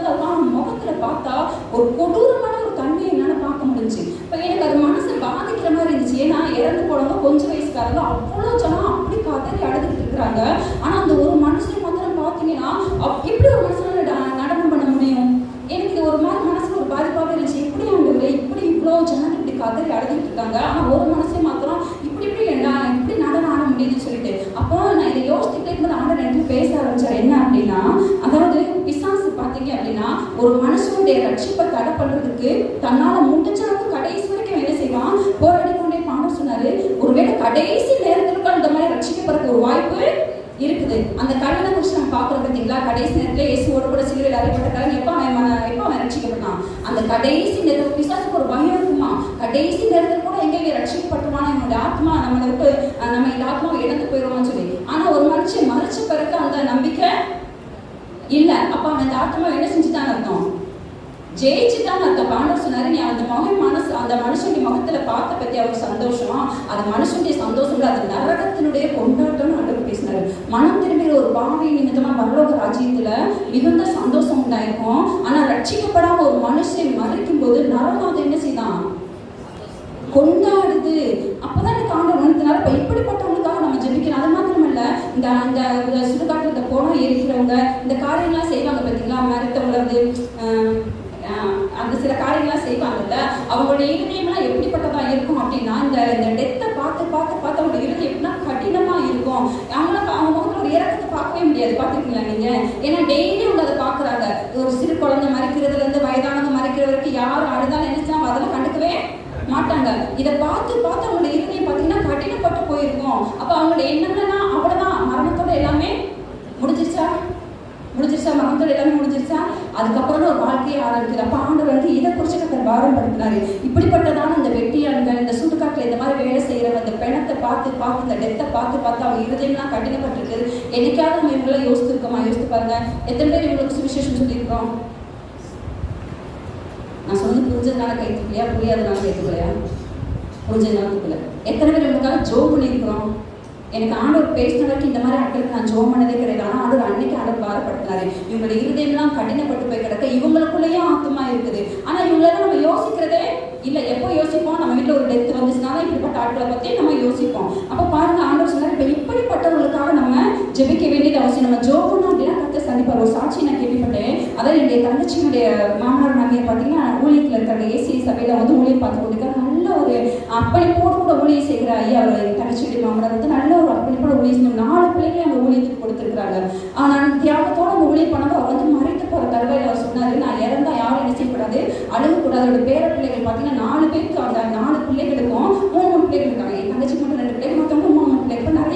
முப்பத்தஞ்சு அவன் முகத்துல பார்த்தா ஒரு கொடூரமான ஒரு தன்மையை என்னால பார்க்க முடிஞ்சு. இப்போ எனக்கு அது மனசை பாதிக்கிற மாதிரி இருந்துச்சு. ஏன்னா இறந்து போனவங்க கொஞ்சம் வயசுக்காரங்க அவ்வளோ ஜனம் அப்படி கதறி அழுதுட்டு இருக்கிறாங்க. ஆனா அந்த ஒரு மனுஷன் மாத்திரம் பார்த்தீங்கன்னா அப்- எப்படி ஒரு மனுஷனால நடனம் பண்ண முடியும்? எனக்கு இது ஒரு மாதிரி மனசுல ஒரு பாதிப்பாகவே இருந்துச்சு. எப்படி அவங்க இப்படி இவ்வளோ ஜனம் இப்படி கதறி அழுதுட்டு இருக்காங்க. ஆனா ஒரு மனசு மாத்திரம் இப்படி இப்படி என்ன இப்படி நடனம் ஆட முடியுதுன்னு சொல்லிட்டு இருக்கும்போது ஆண்டவர் எனக்கு பேச ஆரம்பிச்சார் என்ன அப்படின்னா அதாவது பிசாசு பார்த்தீங்க அப்படின்னா ஒரு ரட்சிப்பை தடை பண்ணுறதுக்கு தன்னால முடிஞ்ச அளவுக்கு கடைசி வரைக்கும் என்ன செய்வான். போராடி கொண்டே பாண்டவர் சொன்னாரு ஒருவேளை கடைசி நேரத்திற்கு அந்த மாதிரி ரட்சிக்கப்படுறதுக்கு ஒரு வாய்ப்பு இருக்குது. அந்த கல்லனை குறிச்சு நம்ம பார்க்குறோம் பார்த்தீங்களா? கடைசி நேரத்தில் இயேசுவோட கூட சிலுவையில் அறைப்பட்ட கல்லன் எப்போ அவன் எப்போ அவன் ரட்சிக்கப்பட்டான்? அந்த கடைசி நேரத்தில் பிசாசுக்கு ஒரு பயம் இருக்குமா? கடைசி நேரத்தில் கூட எங்கே இவன் என்னோட ஆத்மா நம்ம விட்டு நம்ம இந்த ஆத்மாவை இழந்து போயிடுவான்னு சொல்லி. ஆனால் ஒரு மனுஷன் மறைச்ச பிறகு அந்த நம்பிக்கை இல்லை. அப்போ அவன் அந்த ஆத்மா என்ன செஞ்சுதான் அர்த்தம்? ஜெயிச்சு தான் அந்த பாண்டவர் சொன்னாரு. நீ அந்த மகன் மனசு அந்த மனுஷனுடைய முகத்துல பார்த்த பத்தி அவருக்கு சந்தோஷமா? அந்த மனுஷனுடைய சந்தோஷம் அது நரகத்தினுடைய கொண்டாட்டம்னு ஆண்டவர் பேசினாரு. மனம் திரும்பிய ஒரு பாவி நிமித்தமா பரலோக ராஜ்யத்துல மிகுந்த சந்தோஷம் உண்டாயிருக்கும். ஆனா ரட்சிக்கப்படாம ஒரு மனுஷன் மறைக்கும் போது நரகம் அதை என்ன செய்தான் கொண்டாடுது. அப்பதான் எனக்கு ஆண்டவர் உணர்த்தினார். இப்ப இப்படிப்பட்டவங்களுக்காக நம்ம ஜெபிக்கணும் அது மாத்திரம் இல்ல இந்த இந்த இந்த இந்த போனம் எரிக்கிறவங்க இந்த எல்லாம் செய்வாங்க பாத்தீங்களா? மருத்துவங்களை வந்து ஆஹ், அந்த சில காரியங்கள்லாம் செய்வாங்கல்ல அவங்களுடைய இருதயம்லாம் எப்படிப்பட்டதா இருக்கும் அப்படின்னா இந்த இந்த டெத்தை பார்த்து பார்த்து பார்த்து அவங்களுடைய இருதயம் எப்படின்னா கடினமா இருக்கும். அவங்களாம் அவங்க முகத்துல ஒரு இறக்கத்தை பார்க்கவே முடியாது பார்த்துருக்கீங்களா நீங்க? ஏன்னா டெய்லி அவங்க அதை பாக்குறாங்க ஒரு சிறு குழந்தை மறைக்கிறதுல இருந்து வயதானவங்க மறைக்கிற வரைக்கும் யார் அழுதாலும் நினைச்சா அதெல்லாம் கண்டுக்கவே மாட்டாங்க. இதை பார்த்து பார்த்து அவங்களோட இருதயம் பார்த்தீங்கன்னா கடினப்பட்டு போயிருக்கும். அப்ப அவங்களோட எண்ணங்கள்லாம் அவ்வளவுதான். மரணத்தோட எல்லாமே முடிஞ்சிருச்சா? முடிஞ்சிருச்சா? மரணத்தோட எல்லாமே முடிஞ்சிருச்சா? அதுக்கப்புறம் ஒரு வாழ்க்கையை ஆரம்பிக்குது. அப்போ ஆண்டவர் வந்து இதை குறிச்சு கத்தர் பாரம் படுத்தினாரு இப்படிப்பட்டதான இந்த வெட்டியான்கள் இந்த சுடுகாட்டுல இந்த மாதிரி வேலை செய்யறவங்க அந்த பிணத்தை பார்த்து பார்த்து இந்த டெத்தை பார்த்து பார்த்து அவங்க இருதயம்லாம் கடினப்பட்டிருக்கு. என்னைக்காவது நம்ம இவங்களாம் யோசித்துருக்கோமா யோசித்து பாருங்க. எத்தனை பேர் இவங்களுக்கு சுவிசேஷம் சொல்லியிருக்கோம் நான் சொன்னது புரிஞ்சதுனால கைத்துக்கலையா புரியாதனால கைத்துக்கலையா புரிஞ்சதுனால எத்தனை பேர் இவங்களுக்காக ஜோ பண்ணியிருக்கிறோம்? எனக்கு ஆண்டவர் பேசின வரைக்கும் இந்த மாதிரி ஆட்களுக்கு நான் ஜோம் பண்ணதே கிடையாது. ஆனால் ஆண்டவர் அன்னைக்கு ஆண்டவர் பாரப்படுத்தினாரு. இவங்களோட இருதயம்லாம் கடினப்பட்டு போய் கிடக்க இவங்களுக்குள்ளேயும் ஆத்மா இருக்குது. ஆனால் இவங்களெல்லாம் நம்ம யோசிக்கிறதே இல்லை. எப்போ யோசிப்போம்? நம்ம வீட்டில் ஒரு டெத் வந்துச்சுன்னா இப்படிப்பட்ட ஆட்களை பற்றி நம்ம யோசிப்போம். அப்போ பாருங்க ஆண்டவர் சொன்னார் இப்போ இப்படிப்பட்டவர்களுக்காக நம்ம ஜெபிக்க வேண்டியது அவசியம். நம்ம ஜோ பண்ணோம் அப்படின்னா கத்த சந்திப்பார். ஒரு சாட்சி நான் கேள்விப்பட்டேன். அதாவது என்னுடைய தங்கச்சியினுடைய மாமனார் நாங்கள் பார்த்தீங்கன்னா ஊழியத்தில் இருக்கிற ஏசி சபையில் வந்து ஊழியம் பார்த்து கொண்டிருக்காரு. ஒரு அர்ப்பணிப்போடு கூட ஊழியம் செய்கிற ஐயா அவர் என் தங்கச்சியுடைய மாமனார் வந்து நல்ல ஒரு அர்ப்பணிப்போட ஊழியம் செய்யணும். நாலு பிள்ளைகளை அந்த ஊழியத்துக்கு கொடுத்துருக்காங்க ஆனால் தியாகத்தோட அவங்க ஊழியம் பண்ணப்போ அவர் வந்து மறைத்து போற தருவாயில் அவர் சொன்னாரு நான் இறந்தா யாரும் என்ன செய்யக்கூடாது? அழுகக்கூடாது. அவருடைய பேர பிள்ளைகள் பார்த்தீங்கன்னா நாலு பேருக்கு அந்த நாலு பிள்ளைகளுக்கும் மூணு மூணு பிள்ளைகள் இருக்காங்க. என் தங்கச்சி மட்டும் ரெண்டு பிள்ளைகள் மொத்தம்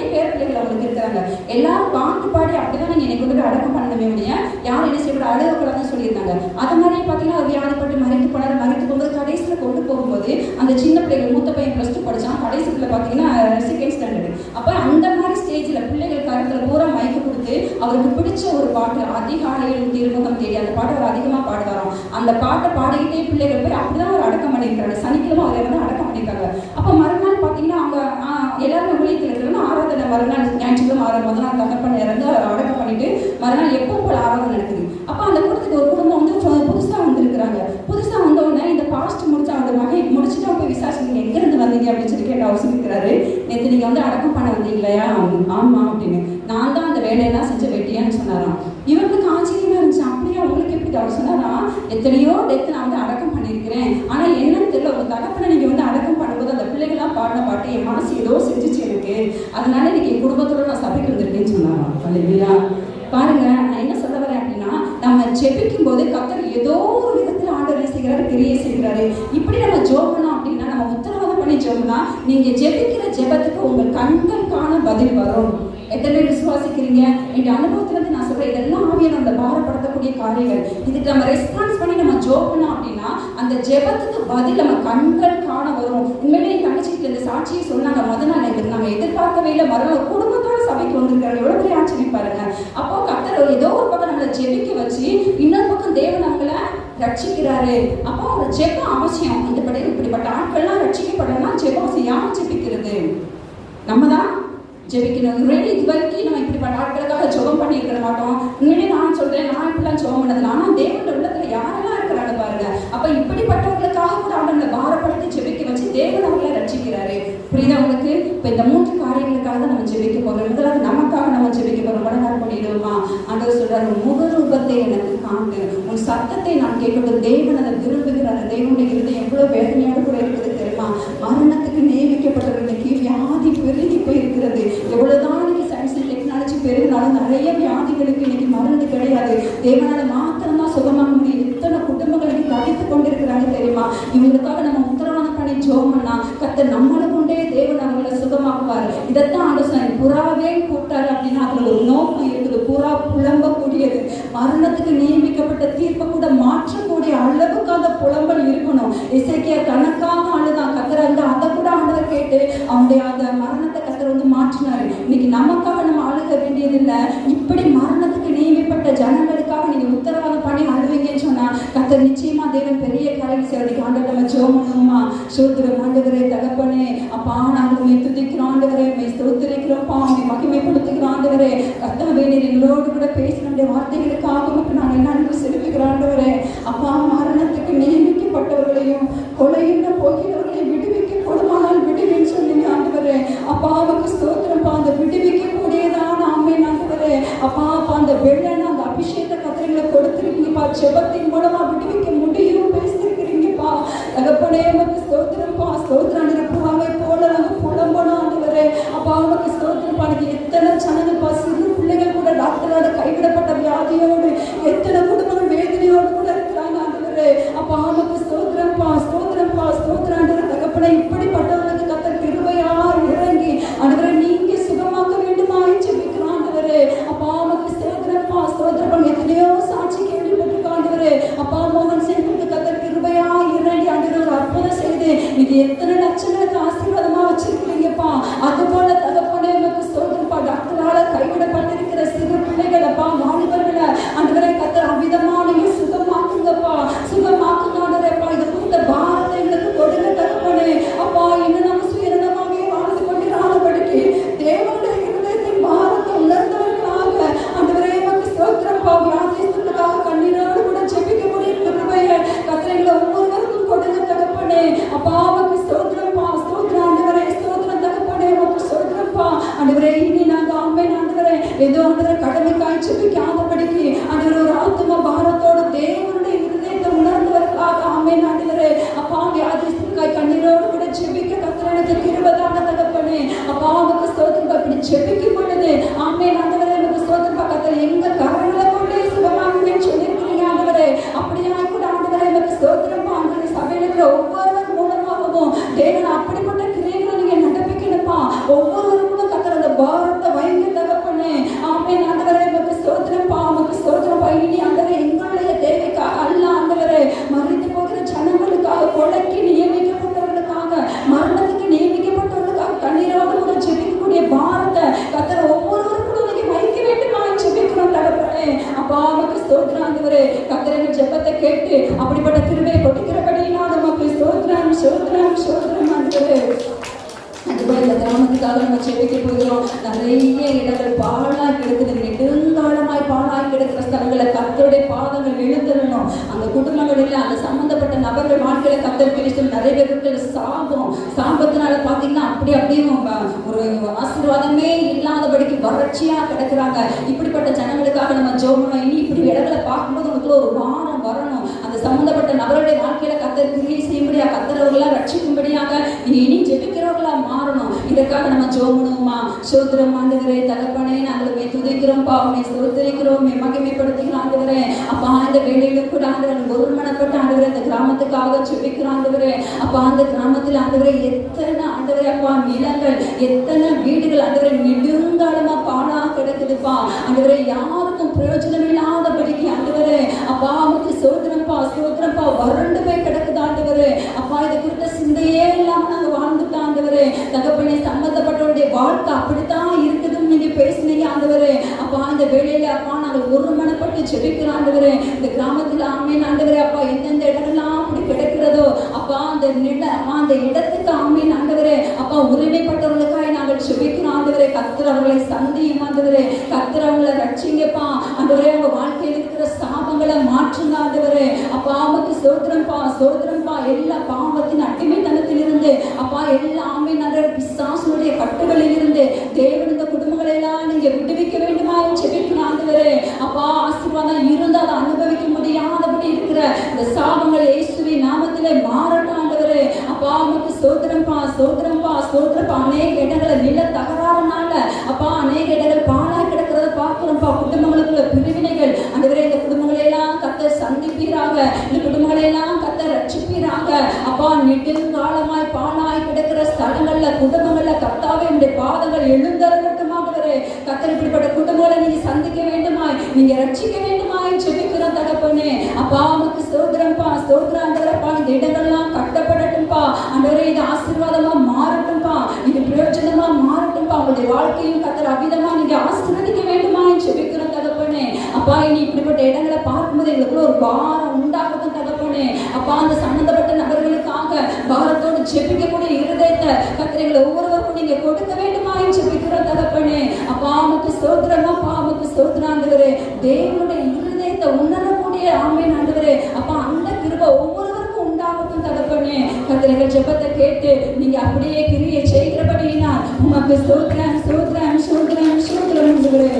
மூணு பேர பிள்ளைகள் அவங்களுக்கு இருக்கிறாங்க. எல்லாரும் பாட்டு பாடி அப்படிதான் நீங்க என்னை கொண்டு அடக்கம் பண்ணணுமே முடிய யாரும் என்ன செய்யக்கூடாது அழுகக்கூடாதுன்னு சொல்லியிருந்தாங்க அது மாதிரி பார்த்தீங்கன்னா அவர் வியாதிப்பட்டு மறைத்து போனார். மறைத்து போகும்போது கடைசியில் கொண்டு போகும்போது அந்த சின்ன பிள்ளைகள் மூத்த பையன் ப்ளஸ் டூ படிச்சான். கடைசியில் பார்த்தீங்கன்னா செகண்ட் ஸ்டாண்டர்ட் அப்போ அந்த மாதிரி ஸ்டேஜில் பிள்ளைகள் கருத்தில் பூரா மயக்க கொடுத்து அவருக்கு பிடிச்ச ஒரு பாட்டு அதிகாலையில் திருமுகம் தேடி அந்த பாட்டை அவர் அதிகமாக பாடுவாராம். அந்த பாட்டை பாடிக்கிட்டே பிள்ளைகள் போய் அப்படிதான் அவர் அடக்கம் பண்ணியிருக்காரு சனிக்கிழமை அவர் வந்து அடக்கம் பண்ணியிருக்காங்க. அப்போ மறுநாள் பார்த்தீங்கன்னா அவங்க ஆ, எல்லாருமே ஊழியத்தில் இருக்கிறவங்க ஆராதனை மறுநாள் ஞாயிற்றுக்கிழமை ஆறாம் முதல் நாள் தகப்பன் இறந்து அடக்கம் பண்ணிட்டு மறுநாள் எப்போ போல ஆரம்பம் நடக்குது? அப்போ அந்த குடும்பத்துக்கு ஒரு குடும்பம் வந்து புதுசாக புதுசா வந்திருக்கிறாங்க. புதுசா வந்த உடனே இந்த பாஸ்ட் முடிச்ச அந்த மகை முடிச்சுட்டு போய் விசாரிச்சு எங்க இருந்து வந்தீங்க அப்படின்னு சொல்லி கேட்டு அவர் இருக்கிறாரு நேற்று நீங்க வந்து அடக்கம் பண்ண வந்தீங்களையா ஆமா அப்படின்னு. நான் தான் அந்த வேலையெல்லாம் செஞ்ச வெட்டியான்னு சொன்னாராம். இவருக்கு ஆச்சரியமா இருந்துச்சு. அப்படியே உங்களுக்கு எப்படி? அவர் சொன்னாராம் எத்தனையோ டெத் நான் வந்து அடக்கம் பண்ணியிருக்கிறேன். ஆனா என்ன தெரியல உங்க தகப்பனை நீங்க வந்து அடக்கம் பண்ணும்போது அந்த பிள்ளைகள்லாம் பாடின பாட்டு என் மனசு ஏதோ செஞ்சுச்சு எனக்கு அதனால இன்னைக்கு என் குடும்பத்தோட நான் சபைக்கு வந்திருக்கேன்னு சொன்னாராம் அல்லையா பாருங்க நான் என்ன சொல்ல வரேன் அப்படின்னா நம்ம ஜெபிக்கும் போது கத்தர் ஏதோ ஒரு விதத்துல ஆண்டவர் என்ன செய்கிறாரு பெரிய செய்கிறாரு இப்படி நம்ம ஜோபணும் அப்படின்னா நம்ம உத்தரவாதம் பண்ணி நீங்கள் நீங்க ஜெபிக்கிற ஜெபத்துக்கு உங்க கண்கள் காண பதில் வரும். எத்தனை பேர் விசுவாசிக்கிறீங்க? என் அனுபவத்துல இருந்து நான் சொல்றேன் இதெல்லாம் ஆவியானவர்களை பாரப்படுத்தக்கூடிய காரியங்கள். இதுக்கு நம்ம ரெஸ்பான்ஸ் பண்ணி நம்ம ஜோக்கணும் அப்படின்னா அந்த ஜெபத்துக்கு பதில் நம்ம கண்கள் காண வரும். உண்மையிலே என் தங்கச்சிக்கு இந்த சாட்சியை சொன்னாங்க. முத நாள் எங்களுக்கு நம்ம எதிர்பார்க்கவே இல்லை. மறுநாள் குடும்பத்தோட சபைக்கு வந்திருக்காங்க. எவ்வளவு பெரிய ஆச்சரியம் பாருங்க. அப்போ கத்தர் ஏதோ ஒரு பக்கம் நம்மளை ஜெபிக்க வச்சு இன்னொரு பக்கம் தேவன் நம்ம ரட்சிக்கிறாரு. அப்போ அந்த ஜெபம் அவசியம். இந்த படி இப்படிப்பட்ட ஆட்கள்லாம் ரட்சிக்கப்படணும்னா ஜெபம் யார் ஜெபிக்கிறது. நம்ம தான் ஜெபிக்கணும். உண்மையிலே இது வரைக்கும் நம்ம இப்படிப்பட்ட ஆட்களுக்காக ஜெபம் பண்ணியிருக்க மாட்டோம். உண்மையிலே நான் சொல்றேன் நான் இப்படிலாம் ஜெபம் பண்ணதில்லை. ஆனால் தேவனோட உள்ளத்துல யாரெல்லாம் இருக்கிறாங்க பாருங்க. அப்ப இப்படிப்பட்டவங்களுக்காக கூட அவங்களை பாரப்படுத்தி ஜெபம் தேவன் அவங்கள ரட்சிக்கிறாரு. புரியுதா உங்களுக்கு? இப்ப இந்த மூன்று காரியங்களுக்காக தான் நம்ம ஜெபிக்க போறோம். முதலாவது நமக்காக நம்ம ஜெபிக்க போறோம். மனநாள் பண்ணிடுவோமா? அந்த சொல்றாரு முகரூபத்தை முக ரூபத்தை எனக்கு காண்டு உன் சத்தத்தை நான் கேட்கும்போது தேவன் அதை விரும்புகிறார். தேவனுடைய இருதயம் எவ்வளவு வேதனையோடு கூட இருக்குது தெரியுமா? மரணத்துக்கு நியமிக்கப்பட்டவர்களுக்கு வியாதி பெருகி போயிருக்கிறது. எவ்வளவுதான் இன்னைக்கு சயின்ஸ் டெக்னாலஜி பெருகினாலும் தேவனால மாத்திரம்தான் சுகமாக முடியும். எத்தனை குடும்பங்கள் இன்னைக்கு தவித்து கொண்டிருக்கிறாங்க தெரியுமா? இவங்களுக்காக நம்ம ஜோம் பண்ணா கத்த நம்மளை கொண்டே தேவன் அவங்கள சுகமாக்குவார். இதைத்தான் ஆலோசனை புறாவே கூப்பிட்டாரு அப்படின்னா அதுல ஒரு நோக்கம் இருக்குது. புறா புலம்பக்கூடியது. மரணத்துக்கு நியமிக்கப்பட்ட தீர்ப்பை கூட மாற்றக்கூடிய அளவுக்கு அந்த புலம்பல் இருக்கணும். இசைக்கிய கணக்காக ஆளுதான் கத்துறாங்க அதை கூட ஆண்டவர் கேட்டு அவனுடைய அந்த மரணத்தை கத்தர் வந்து மாற்றினாரு இன்னைக்கு நமக்காக நம்ம அழுக வேண்டியதில்லை இப்படி மரணத்துக்கு நியமிப்பட்ட ஜனங்களுக்காக நீங்க உத்தரவாதம் பண்ணி அழுவீங்கன்னு சொன்னா கத்தர் நிச்சயமா தேவன் பெரிய காரியம் செய்வதுக்கு ஆண்டவர் நம்ம ஜோம் பண்ணுவோமா சோதரம் ஆண்டவரே தகப்பனே அப்பா நாங்கள் உண்மை துதிக்கிறோம் ஆண்டவரே உண்மை ஸ்தோத்திரிக்கிறோம்ப்பா உண்மை மகிமைப்படுத்துகிறோம் ஆண்டவரே கர்த்தாவே நீர் எங்களோடு கூட பேசினுடைய வார்த்தைகளுக்காக மட்டும் நாங்கள் நன்றி செலுத்துகிறோம் ஆண்டவரே அப்பா மரணத்துக்கு நியமிக்கப்பட்டவர்களையும் கொலையின போகிறவர்களை விடுவிக்க கொடுமானால் விடுவின்னு சொன்னீங்க ஆண்டவரே. அப்பா அவருக்கு ஸ்தோத்திரம்ப்பா அந்த விடுவிக்க கூடியதான ஆமை ஆண்டவரே அப்பா அப்பா அந்த வெள்ளன அந்த அபிஷேக கத்திரங்களை கொடுத்துருக்கீங்கப்பா ஜெபத்தின் மூலமா தகப்பனே உமக்கு ஸ்தோத்திரம்ப்பா ஸ்தோத்திரம். வாழ்க்கையில கத்தர் நிறைய பேருக்கு சாபம். சாபத்தினால பார்த்தீங்கன்னா அப்படி அப்படியே ஒரு ஆசீர்வாதமே இல்லாதபடிக்கு வறட்சியாக கிடக்குறாங்க. இப்படிப்பட்ட ஜனங்களுக்காக நம்ம ஜோமணும் இனி இப்படி இடங்களை பார்க்கும்போது நமக்குள்ள ஒரு வாரம் வரணும். அந்த சம்மந்தப்பட்ட நபருடைய வாழ்க்கையில கத்தர் கிரியை செய்யும்படியா கத்தரவர்களா ரட்சிக்கும்படியாக நீ இனி ஜெபிக்கிறவர்களா மாறணும். இதற்காக நம்ம ஜோமணுமா சோத்திரம் ஆண்டுகிறே தகப்பனே நாங்கள் உண்மை துதிக்கிறோம் பாவனை சோத்தரிக்கிறோம் உண்மை அப்பா இந்த வேலையிலும் கூட ஆண்டவர் ஒரு ஆண்டவர் அந்த இந்த கிராமத்துக்காக ஜெபிக்கிறோம் அப்பா அந்த கிராமத்தில் ஆண்டவரை எத்தனை ஆண்டுகிறே அப்பா நிலங்கள் எத்தனை வீடுகள் ஆண்டவரை நெடுங்காலமா பாழா கிடக்குதுப்பா. ஆண்டவரை யாருக்கும் பிரயோஜனம் இல்லாதபடிக்கு ஆண்டவரே. அப்பா அவருக்கு சோதனப்பா சோதனப்பா வறண்டு போய் கிடக்குது ஆண்டவரே. அப்பா இதை குறித்த சிந்தையே இல்லாம நாங்க வாழ்ந்துட்டோம் ஆண்டவரே. தகப்பனே சம்பந்தப்பட்டவருடைய வாழ்க்கை அப்படித்தான் பேசுனீங்க ஆண்டவரே. அப்பா இந்த வேலையில அப்பா நாங்கள் ஒரு மனப்பட்டு ஜெபிக்கிறோம் ஆண்டவரே. இந்த கிராமத்துல ஆமீன் ஆண்டவரே. அப்பா எந்தெந்த இடங்கள்லாம் அப்படி கிடக்கிறதோ அப்பா அந்த நில அந்த இடத்துக்கு ஆமீன் ஆண்டவரே. அப்பா உரிமைப்பட்டவர்களுக்காக நாங்கள் ஜெபிக்கிறோம் ஆண்டவரே. கத்திர அவர்களை சந்தியும் ஆண்டவரே. கத்திர அவங்களை ரட்சிங்கப்பா. ஆண்டவரே அவங்க வாழ்க்கையில் இருக்கிற சாபங்களை மாற்றுங்க ஆண்டவரே. அப்பா அவனுக்கு சோத்திரம்பா சோத்திரம்பா. எல்லா பாவத்தின் அடிமைத்தனத்தில் இருந்து அப்பா எல்லாமே நல்ல பிசாசுடைய கட்டுகளில் இருந்து அப்பா ஆசீர்வாதம் இருந்தால் அதை அனுபவிக்க முடியாதபடி இருக்கிற இந்த சாபங்கள் இயேசுவி நாமத்திலே மாறட்டும் ஆண்டவரே. அப்பா உங்களுக்கு சோதரம்பா சோதரம்பா சோத்திரப்பா அநேக இடங்களை நில தகராறுனால அப்பா அநேக இடங்கள் பாலா கிடக்கிறத பார்க்கிறோம்ப்பா குடும்பங்களுக்குள்ள பிரிவினைகள். ஆண்டவரே இந்த குடும்பம் கத்த சந்திப்பீராக. இந்த குடும்பங்களை எல்லாம் கத்தர் ரட்சிப்பீராக. அப்பா நெடுங்காலமாய் பாலாய் கிடக்கிற ஸ்தலங்கள்ல குடும்பங்கள்ல கத்தாவே உடைய பாதங்கள் எழுந்தரட்டுமாகவரே கத்தர் இப்படிப்பட்ட குடும்பங்களை நீங்க சந்திக்க வேண்டுமாய் நீங்க ரட்சிக்க வேண்டுமாய் ஜெபிக்கிறோம் தகப்பனே. அப்பா உமக்கு ஸ்தோத்திரம்ப்பா ஸ்தோத்திரம் இந்த இடங்கள்லாம் கட்டப்படட்டும்பா. ஆண்டவரே இது ஆசீர்வாதமா மாறட்டும்பா. இது பிரயோஜனமா மாறட்டும்பா. உங்களுடைய வாழ்க்கையும் கத்தர் அவிதமா நீங்க ஆசீர்வதிக்க வேண்டுமாய் ஜெபிக்கிறோம் தகப்பனே. அப்பா இனி இப்படிப்பட்ட இடங்களை பார்க்கும்போது எங்களுக்குள்ள ஒரு பாரம் உண்டாகட்டும் தகப்பனே. அப்பா அந்த சம்பந்தப்பட்ட நபர்களுக்காக பாரத்தோடு ஜெபிக்கக்கூடிய இருதயத்தை கத்திரைகளை ஒவ்வொருவருக்கும் நீங்க கொடுக்க வேண்டுமாய் ஜெபிக்கிறோம் தகப்பனே. பாமுக்கு அமுக்கு ஸ்தோத்திரமா அப்பா ஆண்டவரே. தேவனுடைய இருதயத்தை உணரக்கூடிய ஆமேன் ஆண்டவரே. அப்பா அந்த கிருபை ஒவ்வொருவருக்கும் உண்டாகட்டும் தகப்பனே. கத்திரைகள் ஜெபத்தை கேட்டு நீங்க அப்படியே கிரியை செய்கிறபடினா உமக்கு ஸ்தோத்திரம் ஸ்தோத்திரம் ஸ்தோத்திரம் ஸ்தோத்திரம் ஆண்டவரே.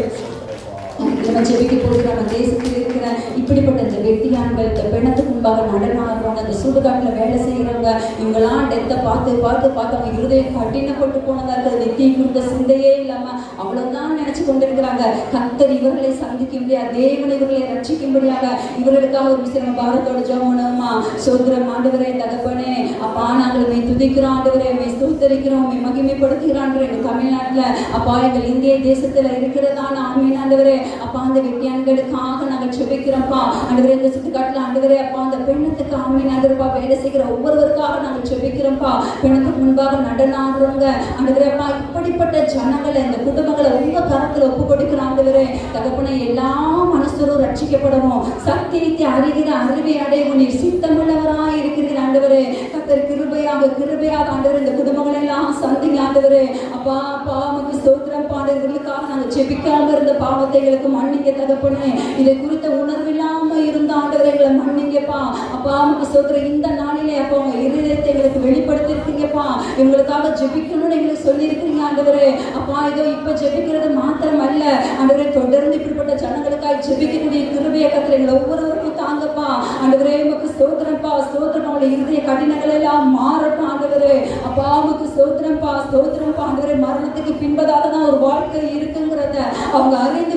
நம்ம ஜெபிக்க போகிற நம்ம தேசத்தில் இருக்கிற இப்படிப்பட்ட இந்த வெட்டியான்கள் இந்த பெண்ணத்துக்கு முன்பாக நடனாடுறவங்க இந்த சுடுகாட்டில் வேலை செய்கிறவங்க இவங்களாம் டெத்தை பார்த்து பார்த்து பார்த்து அவங்க இருதயம் கடினப்பட்டு போனதா இருக்கிற வெட்டி குறித்த சிந்தையே இல்லாம அவ்வளவுதான் நினைச்சு கொண்டிருக்கிறாங்க. கத்தர் இவர்களை சந்திக்கும்படியா தேவன் இவர்களை ரட்சிக்கும்படியாக இவர்களுக்காக ஒரு விஷயம் பாரத்தோட ஜோமனமா சோதரம் ஆண்டவரே தகப்பனே அப்பா நாங்கள் உண்மை துதிக்கிறோம் ஆண்டவரே உண்மை ஸ்தோத்தரிக்கிறோம் உண்மை மகிமைப்படுத்துகிறான் எங்கள் தமிழ்நாட்டுல அப்பா எங்கள் இந்திய தேசத்துல இருக்கிறதான ஆமீன் ஆண்டவரே. அப்பா அந்த வெட்டியான்களுக்காக நாங்கள் செபிக்கிறோம்ப்பா. அன்றுவரே இந்த சுத்துக்காட்டுல அன்றுவரே அப்பா அந்த பெண்ணத்துக்கு ஆமீன் ஆண்டவரப்பா வேலை செய்கிற ஒவ்வொருவருக்காக நாங்கள் செபிக்கிறோம்ப்பா. பெண்ணுக்கு முன்பாக நடனாடுறவங்க ஆண்டவரே அப்பா இப்படிப்பட்ட ஜனங்களை இந்த குடும்பங்களை உங்க கரத்தில் ஒப்பு கொடுக்கிற ஆண்டவரே தகப்பனை எல்லா மனசரும் ரட்சிக்கப்படவும். சக்தி நித்திய அறிகிற அறிவை அடையவும் நீர் சித்தமுள்ளவராக இருக்கிறீர் ஆண்டவரே. கத்தர் கிருபையாக கிருபையாக ஆண்டவர் இந்த குடும்பங்கள் எல்லாம் சந்திங்க ஆண்டவரே. அப்பா அப்பா உமக்கு ஸ்தோத்திரம் பாடல்களுக்காக நாங்கள் செபிக்காம இருந்த பாவத்தைகளுக்கு மண்ணி மன்னிங்க தகப்பனே. இதை குறித்த உணர்வு இல்லாம இருந்த ஆண்டவரை எங்களை மன்னிங்கப்பா. அப்பா அவங்க சொல்ற இந்த நாளிலே அப்பா உங்க இருதயத்தை எங்களுக்கு வெளிப்படுத்தி இருக்கீங்கப்பா எங்களுக்காக ஜெபிக்கணும்னு எங்களுக்கு சொல்லியிருக்கிறீங்க ஆண்டவரே. அப்பா இதோ இப்ப ஜெபிக்கிறது மாத்திரம் அல்ல ஆண்டவரே தொடர்ந்து இப்படிப்பட்ட ஜனங்களுக்காக ஜெபிக்கக்கூடிய கிருபைய கத்திர எங்களை ஒவ்வொருவருக்கும் தாங்கப்பா. ஆண்டவரே உமக்கு ஸ்தோத்திரம்ப்பா ஸ்தோத்திரம் அவங்களுடைய இருதய கடினங்கள் எல்லாம் மாறட்டும் ஆண்டவரே. அப்பா உமக்கு ஸ்தோத்திரம்ப்பா ஸ்தோத்திரம்ப்பா ஆண்டவரே மரணத்துக்கு பின்பதாக தான் ஒரு வாழ்க்கை இருக்குங்கிறத அவங்க அறிந்து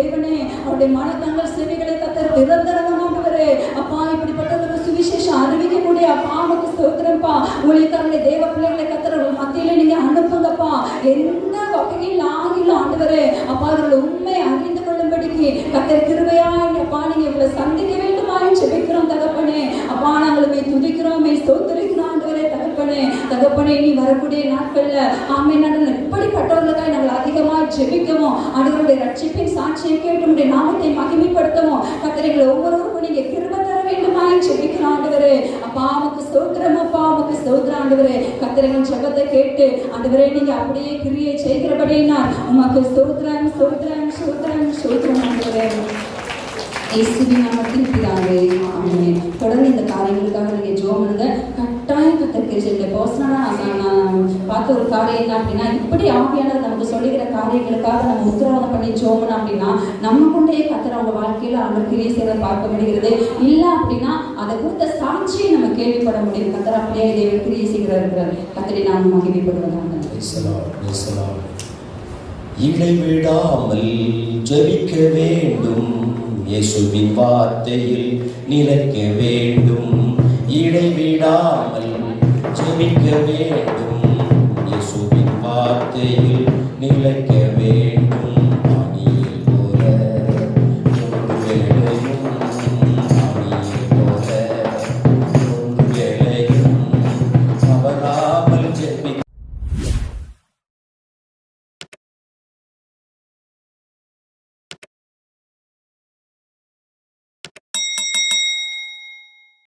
தேவனே அவருடைய மனக்கங்கள் செவிகளை கத்தர் திறந்தரணும் அப்பா இப்படிப்பட்ட ஒரு சுவிசேஷம் அறிவிக்கக்கூடிய அப்பா உனக்கு ஸ்தோத்திரம்ப்பா ஊழியக்காரங்களை தேவ பிள்ளைகளை கத்தர் மத்தியில நீங்க அனுப்புங்கப்பா. எந்த வகையில் ஆகிலும் ஆண்டவரே அப்பா அவர்கள் உண்மை அறிந்து கொள்ளும்படிக்கு கத்தர் கிருபையா அப்பா நீங்க இவங்களை சந்திக்க வேண்டுமாய் ஜெபிக்கிறோம் தகப்பனே. அப்பா நாங்கள் மே துதிக்கிறோம் மே ஸ்தோத்திரிக்கிறோம் ஆண்டவரே தகப்பனே. தகப்பனே நீ வரக்கூடிய நாட்கள்ல ஆமே நாங்கள் இப்படிப்பட்டவர்களுக்காக நாங்கள் அதிகமாக ஜெபிக்கவும் ஆண்டவருடைய ரட்சிப்பின் சாட்சியை கேட்டு உடைய நாமத்தை மகிமைப்படுத்தவும் கத்தரைகளை ஒவ்வொருவருக்கும் நீங்க கிருப தர வேண்டுமாய் செபிக்கிற ஆண்டவரே. அப்பா உமக்கு ஸ்தோத்திரம் அப்பா உமக்கு ஸ்தோத்திரம் ஆண்டவரே. கத்தரைகள் ஜெபத்தை கேட்டு ஆண்டவரே நீங்க அப்படியே கிரியை செய்கிறபடினா உமக்கு ஸ்தோத்திரம் ஸ்தோத்திரம் ஸ்தோத்திரம் ஸ்தோத்திரம் ஆண்டவரே. இயேசுவின் நாமத்தில் பிதாவே ஆமென் தொடர்ந்து இந்த காரியங்களுக்காக நீங்க ஜெபம் பண்ணுங்க கட்டாயம் கத்தருக்கு இந்த பர்சனலா நான் பார்த்த ஒரு காரியம் என்ன அப்படின்னா இப்படி ஆவியானவர் நமக்கு சொல்லுகிற காரியங்களுக்காக நம்ம உத்தரவாதம் பண்ணி ஜெபம் அப்படின்னா நம்ம கொண்டே கத்துற அவங்க வாழ்க்கையில அவர் கிரியை செய்ய பார்க்க முடிகிறது இல்ல அப்படின்னா அதை குறித்த சாட்சியை நம்ம கேள்விப்பட முடியும். கத்தர் அப்படியே இதை கிரியை செய்கிறார் கத்தரை நாம் மகிழ்ச்சிப்படுவதாக இடைவிடாமல் ஜபிக்க வேண்டும். இயேசுவின் வார்த்தையில் நிலைக்க வேண்டும். இடைவிடாமல் ஜபிக்க வேண்டும். இயேசுவின் வார்த்தையில் நிலைக்க வேண்டும்